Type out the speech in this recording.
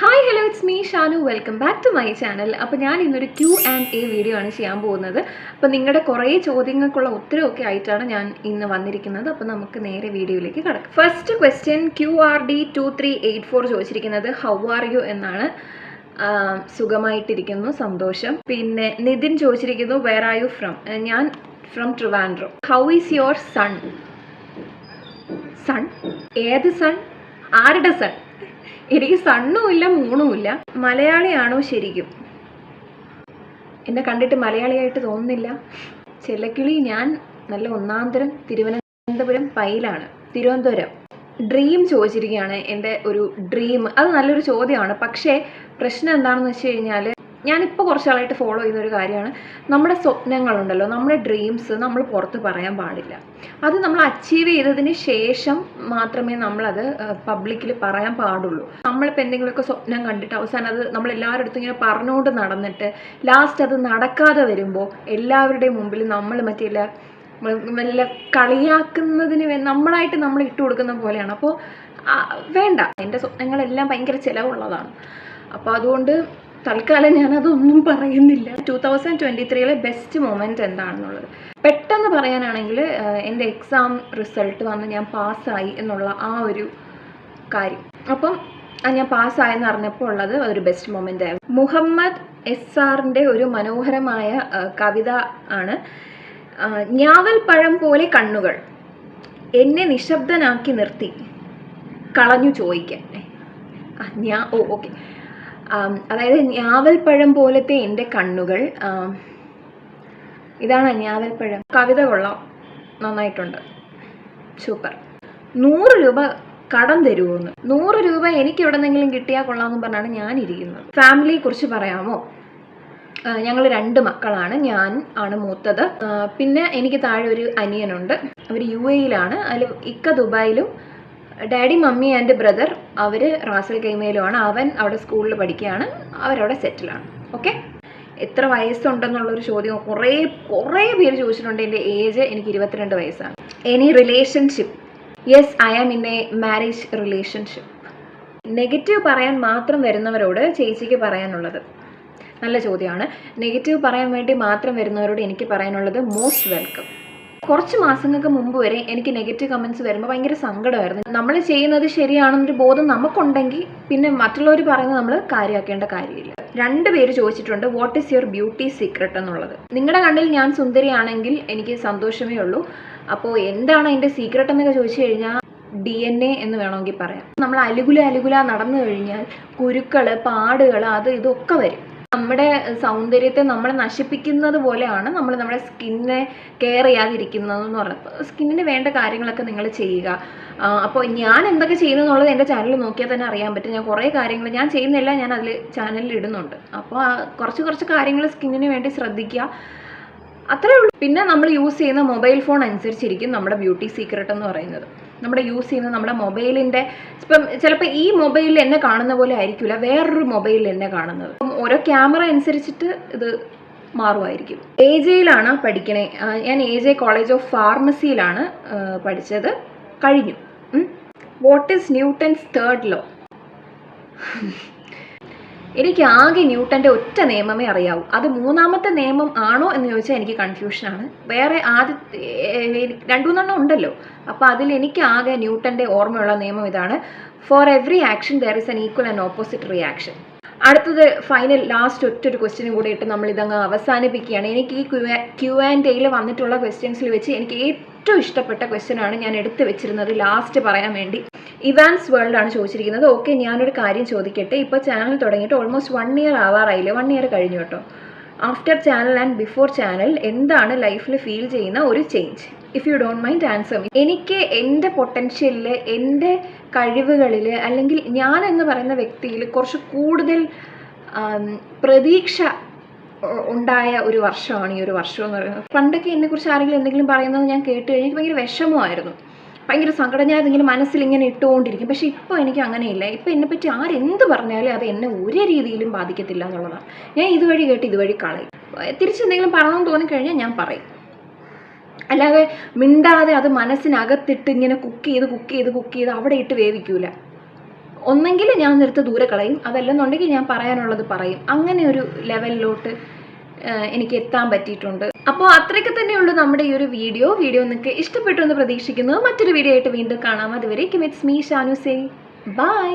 Hi hello it's me Shanu welcome back to my channel അപ്പോൾ ഞാൻ ഇന്നൊരു Q and A video ആണ് ചെയ്യാൻ പോകുന്നത്. അപ്പോൾ നിങ്ങളുടെ കുറേ ചോദ്യങ്ങൾക്കുള്ള ഉത്തരവൊക്കെ ആയിട്ടാണ് ഞാൻ ഇന്ന് വന്നിരിക്കുന്നത്. അപ്പോൾ നമുക്ക് നേരെ വീഡിയോയിലേക്ക് കടക്കാം. First question Q R D two three eight four ചോദിച്ചിരിക്കുന്നത് ഹൗ ആർ യു എന്നാണ്. സുഖമായിട്ടിരിക്കുന്നു സന്തോഷം. പിന്നെ നിതിൻ ചോദിച്ചിരിക്കുന്നു വേർ ആർ യു ഫ്രം ഞാൻ from Trivandrum how is your son son ഏത് സൺ ആരുടെ സൺ എനിക്ക് സണ്ണും ഇല്ല മൂണും ഇല്ല. മലയാളിയാണോ ശരിക്കും? എന്നെ കണ്ടിട്ട് മലയാളിയായിട്ട് തോന്നുന്നില്ല. ചെല്ലക്കിളി ഞാൻ നല്ല ഒന്നാന്തരം തിരുവനന്തപുരം പൈലാണ് തിരുവനന്തപുരം. ഡ്രീം ചോദിച്ചിരിക്കുകയാണ് എന്റെ ഒരു ഡ്രീം അത് നല്ലൊരു ചോദ്യമാണ്. പക്ഷേ പ്രശ്നം എന്താണെന്ന് വെച്ച് കഴിഞ്ഞാൽ ഞാനിപ്പോൾ കുറച്ച് നാളായിട്ട് ഫോളോ ചെയ്യുന്ന ഒരു കാര്യമാണ്. നമ്മുടെ സ്വപ്നങ്ങളുണ്ടല്ലോ നമ്മുടെ ഡ്രീംസ് നമ്മൾ പുറത്ത് പറയാൻ പാടില്ല. അത് നമ്മൾ അച്ചീവ് ചെയ്തതിന് ശേഷം മാത്രമേ നമ്മളത് പബ്ലിക്കിൽ പറയാൻ പാടുള്ളൂ. നമ്മളിപ്പോൾ എന്തെങ്കിലുമൊക്കെ സ്വപ്നം കണ്ടിട്ട് അവസാനം അത് നമ്മൾ എല്ലാവരുടെ ഇങ്ങനെ പറഞ്ഞുകൊണ്ട് നടന്നിട്ട് ലാസ്റ്റ് അത് നടക്കാതെ വരുമ്പോൾ എല്ലാവരുടെയും മുമ്പിൽ നമ്മൾ മറ്റേ നല്ല കളിയാക്കുന്നതിന് നമ്മളായിട്ട് നമ്മൾ ഇട്ട് കൊടുക്കുന്ന പോലെയാണ്. അപ്പോൾ വേണ്ട. എന്റെ സ്വപ്നങ്ങളെല്ലാം ഭയങ്കര ചിലവുള്ളതാണ്. അപ്പോൾ അതുകൊണ്ട് തൽക്കാലം ഞാനതൊന്നും പറയുന്നില്ല. ടൂ തൗസൻഡ് ട്വന്റി ത്രീയിലെ ബെസ്റ്റ് മൊമെന്റ് എന്താണെന്നുള്ളത്. പെട്ടെന്ന് പറയാനാണെങ്കിൽ എന്റെ എക്സാം റിസൾട്ട് വന്ന് ഞാൻ പാസ്സായി എന്നുള്ള ആ ഒരു കാര്യം. അപ്പം ഞാൻ പാസ്സായെന്ന് അറിഞ്ഞപ്പോൾ ഉള്ളത് അതൊരു ബെസ്റ്റ് മൊമെന്റ് ആയിരുന്നു. മുഹമ്മദ് എസ് ആറിന്റെ ഒരു മനോഹരമായ കവിത ആണ് ഞാവൽ പഴം പോലെ കണ്ണുകൾ എന്നെ നിശബ്ദനാക്കി നിർത്തി കളഞ്ഞു ചോദിക്കാൻ. ഞാ ഓ ഓക്കെ. അതായത് ഞാവൽപ്പഴം പോലത്തെ എന്റെ കണ്ണുകൾ ഇതാണ് ഞാവൽപ്പഴം. കവിത കൊള്ളാം. നന്നായിട്ടുണ്ട്. സൂപ്പർ. നൂറ് രൂപ കടം തരുമോന്ന് നൂറ് രൂപ എനിക്ക് എവിടെന്നെങ്കിലും കിട്ടിയാൽ കൊള്ളാമെന്ന് പറഞ്ഞാണ് ഞാൻ ഇരിക്കുന്നത് ഫാമിലിയെ കുറിച്ച് പറയാമോ? ഞങ്ങൾ രണ്ട് മക്കളാണ്. ഞാൻ ആണ് മൂത്തത്. പിന്നെ എനിക്ക് താഴെ ഒരു അനിയനുണ്ട്. അവർ യു എയിലാണ്. അതിൽ ഇക്ക ദുബായിലും ഡാഡി മമ്മി ആൻഡ് ബ്രദർ അവർ റാസൽ കൈമയിലുമാണ് അവൻ അവിടെ സ്കൂളിൽ പഠിക്കുകയാണ്. അവരവിടെ സെറ്റിലാണ് ഓക്കെ എത്ര വയസ്സുണ്ടെന്നുള്ളൊരു ചോദ്യം കുറേ കുറേ പേര് ചോദിച്ചിട്ടുണ്ട്. എന്റെ ഏജ് എനിക്ക് ഇരുപത്തിരണ്ട് വയസ്സാണ്. Any relationship yes I am in a marriage relationship negative പറയാൻ മാത്രം വരുന്നവരോട് ചേച്ചിക്ക് പറയാനുള്ളത്. നല്ല ചോദ്യമാണ്. നെഗറ്റീവ് പറയാൻ വേണ്ടി മാത്രം വരുന്നവരോട് എനിക്ക് പറയാനുള്ളത് മോസ്റ്റ് വെൽക്കം കുറച്ച് മാസങ്ങൾക്ക് മുമ്പ് വരെ എനിക്ക് നെഗറ്റീവ് കമൻസ് വരുമ്പോൾ ഭയങ്കര സങ്കടമായിരുന്നു. നമ്മൾ ചെയ്യുന്നത് ശരിയാണെന്നൊരു ബോധം നമുക്കുണ്ടെങ്കിൽ പിന്നെ മറ്റുള്ളവർ പറയുന്നത് നമ്മൾ കാര്യമാക്കേണ്ട കാര്യമില്ല. രണ്ട് പേര് ചോദിച്ചിട്ടുണ്ട് what is your beauty secret എന്നുള്ളത്. നിങ്ങളുടെ കണ്ണിൽ ഞാൻ സുന്ദരിയാണെങ്കിൽ എനിക്ക് സന്തോഷമേ ഉള്ളൂ. അപ്പോൾ എന്താണ് അതിന്റെ സീക്രട്ട് എന്നൊക്കെ ചോദിച്ചു കഴിഞ്ഞാൽ ഡി എൻ എ എന്ന് വേണമെങ്കിൽ പറയാം. നമ്മൾ അലുകുല അലുകുല നടന്നു കഴിഞ്ഞാൽ കുരുക്കൾ പാടുകൾ അത് ഇതൊക്കെ വരും. നമ്മുടെ സൗന്ദര്യത്തെ നമ്മൾ നശിപ്പിക്കുന്നത് പോലെയാണ് നമ്മൾ നമ്മുടെ സ്കിന്നെ കെയർ ചെയ്യാതിരിക്കുന്നതെന്ന് പറയുന്നത് സ്കിന്നിന് വേണ്ട കാര്യങ്ങളൊക്കെ നിങ്ങൾ ചെയ്യുക. അപ്പോൾ ഞാൻ എന്തൊക്കെ ചെയ്യുന്നു എന്നുള്ളത് എന്റെ ചാനൽ നോക്കിയാൽ തന്നെ അറിയാൻ പറ്റും. ഞാൻ കുറേ കാര്യങ്ങൾ ഞാൻ ചെയ്യുന്നില്ല ഞാൻ അതിൽ ചാനലിൽ ഇടുന്നുണ്ട്. അപ്പോൾ കുറച്ച് കുറച്ച് കാര്യങ്ങൾ സ്കിന്നിന് വേണ്ടി ശ്രദ്ധിക്കുക. അത്രേ ഉള്ളൂ. പിന്നെ നമ്മൾ യൂസ് ചെയ്യുന്ന മൊബൈൽ ഫോൺ അനുസരിച്ചിരിക്കും നമ്മുടെ ബ്യൂട്ടി സീക്രട്ട് എന്ന് പറയുന്നത്. നമ്മുടെ യൂസ് ചെയ്യുന്നത് നമ്മുടെ മൊബൈലിന്റെ ഇപ്പം ചിലപ്പോൾ ഈ മൊബൈലിൽ എന്നെ കാണുന്ന പോലെ ആയിരിക്കില്ല വേറൊരു മൊബൈലിൽ എന്നെ കാണുന്നത്. അപ്പം ഓരോ ക്യാമറ അനുസരിച്ചിട്ട് ഇത് മാറുമായിരിക്കും. എ ജെയിലാണ് പഠിക്കണേ. ഞാൻ എ ജെ കോളേജ് ഓഫ് ഫാർമസിയിലാണ് പഠിച്ചത്. കഴിഞ്ഞു. What is Newton's third law എനിക്ക് ആകെ ന്യൂട്ടന്റെ ഒറ്റ നിയമമേ അറിയാവൂ. അത് മൂന്നാമത്തെ നിയമം ആണോ എന്ന് ചോദിച്ചാൽ എനിക്ക് കൺഫ്യൂഷനാണ് വേറെ ആദ്യത്തെ രണ്ടു മൂന്നെണ്ണം ഉണ്ടല്ലോ. അപ്പോൾ അതിൽ എനിക്ക് ആകെ ന്യൂട്ടന്റെ ഓർമ്മയുള്ള നിയമം ഇതാണ്. For every action there is an equal and opposite reaction അടുത്തത് ഫൈനൽ ലാസ്റ്റ് ഒറ്റ ഒരു ക്വസ്റ്റ്യനും കൂടി ഇട്ട് നമ്മൾ ഇതങ്ങ് അവസാനിപ്പിക്കുകയാണ്. എനിക്ക് ഈ ക്യു ആൻഡ് എയിൽ വന്നിട്ടുള്ള ക്വസ്റ്റ്യൻസിൽ വെച്ച് എനിക്ക് ഏറ്റവും ഇഷ്ടപ്പെട്ട ക്വസ്റ്റ്യനാണ് ഞാൻ എടുത്തു വെച്ചിരുന്നത് ലാസ്റ്റ് പറയാൻ വേണ്ടി. ഇവാൻസ് വേൾഡ് ആണ് ചോദിച്ചിരിക്കുന്നത്. ഓക്കെ ഞാനൊരു കാര്യം ചോദിക്കട്ടെ. ഇപ്പോൾ ചാനൽ തുടങ്ങിയിട്ട് ഓൾമോസ്റ്റ് വൺ ഇയർ ആവാറായില്ലേ? വൺ ഇയർ കഴിഞ്ഞു കേട്ടോ. After channel and before channel എന്താണ് ലൈഫിൽ ഫീൽ ചെയ്യുന്ന ഒരു change if you don't mind answer me എനിക്ക് എന്റെ പൊട്ടൻഷ്യലിൽ എന്റെ കഴിവുകളിൽ അല്ലെങ്കിൽ ഞാൻ എന്ന് പറയുന്ന വ്യക്തിയിൽ കുറച്ച് കൂടുതൽ പ്രതീക്ഷ ഉണ്ടായ ഒരു വർഷമാണ് ഈ ഒരു വർഷം എന്ന് പറയുന്നത്. പണ്ടൊക്കെ എന്നെക്കുറിച്ച് ആരെങ്കിലും എന്തെങ്കിലും പറയുന്നത് ഞാൻ കേട്ട് കഴിഞ്ഞാൽ എനിക്ക് ഭയങ്കര വിഷമമായിരുന്നു. ഭയങ്കര സങ്കടം. ഞാൻ അതിങ്ങനെ മനസ്സിൽ ഇങ്ങനെ ഇട്ടുകൊണ്ടിരിക്കും. പക്ഷേ ഇപ്പോൾ എനിക്ക് അങ്ങനെയില്ല. ഇപ്പോൾ എന്നെപ്പറ്റി ആരെന്ത് പറഞ്ഞാലും അത് എന്നെ ഒരു രീതിയിലും ബാധിക്കത്തില്ല എന്നുള്ളതാണ്. ഞാൻ ഇതുവഴി കേട്ട് ഇതുവഴി കളയും. തിരിച്ചെന്തെങ്കിലും പറയണമെന്ന് തോന്നിക്കഴിഞ്ഞാൽ ഞാൻ പറയും. അല്ലാതെ മിണ്ടാതെ അത് മനസ്സിനകത്തിട്ട് ഇങ്ങനെ കുക്ക് ചെയ്ത് കുക്ക് ചെയ്ത് കുക്ക് ചെയ്ത് അവിടെ ഇട്ട് വേവിക്കൂല. ഒന്നെങ്കിൽ ഞാൻ നിർത്ത് ദൂരെ കളയും. അതല്ലെന്നുണ്ടെങ്കിൽ ഞാൻ പറയാനുള്ളത് പറയും. അങ്ങനെ ഒരു ലെവലിലോട്ട് എനിക്ക് എത്താൻ പറ്റിയിട്ടുണ്ട്. അപ്പോൾ അത്രയ്ക്ക് തന്നെയുള്ളൂ നമ്മുടെ ഈ ഒരു വീഡിയോ. വീഡിയോ നിങ്ങൾക്ക് ഇഷ്ടപ്പെട്ടു എന്ന് പ്രതീക്ഷിക്കുന്നു. മറ്റൊരു വീഡിയോ ആയിട്ട് വീണ്ടും കാണാം. അതുവരെ it's me Shanu say bye